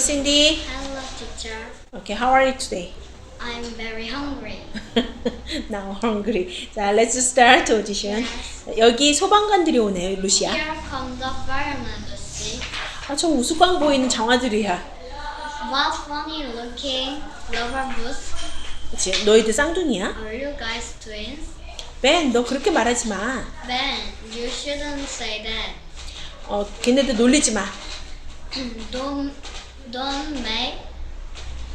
Cindy. Hello, teacher. Okay, how are you today? I'm very hungry. Now hungry. 자, let's start audition. 여기 소방관들이 오네요, 루시아. Here comes the fireman, Lucy. 아, 저 우스꽝 보이는 장화들이야. What funny looking rubber boots. 그치? 너희들 쌍둥이야? Are you guys twins? 벤, 너 그렇게 말하지 마. Ben, you shouldn't say that. 어, 걔네들 놀리지 마. don't don't make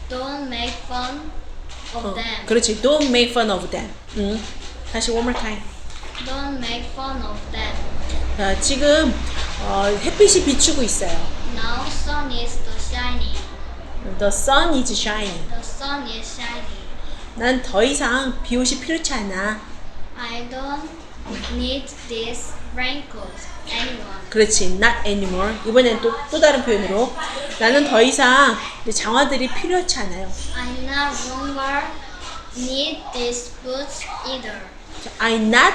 don't make fun of 어, them. 그렇지. Don't make fun of them. 응. 다시 one more time. Don't make fun of them. 자, 지금 어, 햇빛이 비추고 있어요. Now sun is the shining. The sun is shining. The sun is shining. 난 더 이상 비옷이 필요치 않아. I don't need this raincoat anymore. 그렇지. Not anymore. 이번엔 또, 또 다른 표현으로. 나는 더 이상 내 장화들이 필요치 않아요. I no longer need these boots either. I not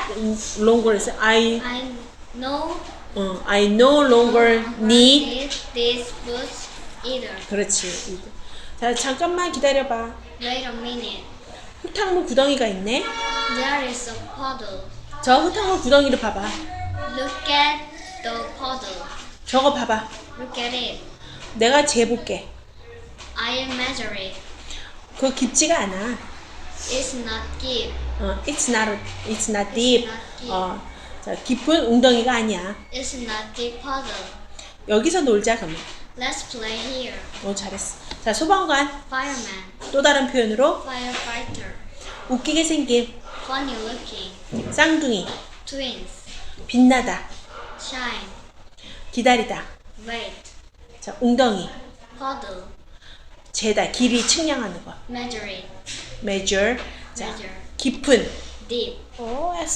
longer, I, I no 어, I no longer need. need these boots either. 그렇지. 자, 잠깐만 기다려 봐. Wait a minute. 흙탕물 구덩이가 있네. There is a puddle. 저 흙탕물 구덩이를 봐봐. Look at the puddle. 저거 봐봐. Look at it. 내가 재볼게. I measure it. 그거 깊지가 않아. It's not deep. 어, it's not, it's not deep. not deep. 어, 자, 깊은 웅덩이가 아니야. It's not deep puddle. 여기서 놀자 그러면. Let's play here. 오 잘했어. 자 소방관 Fireman. 또 다른 표현으로 Firefighter. 웃기게 생긴 Funny looking. 쌍둥이 Twins. 빛나다 Shine. 기다리다. Wait. 자 웅덩이 Puddle. 재다 길이 측량하는 거. Measure it. measure 자 Measure. 깊은 Deep. 오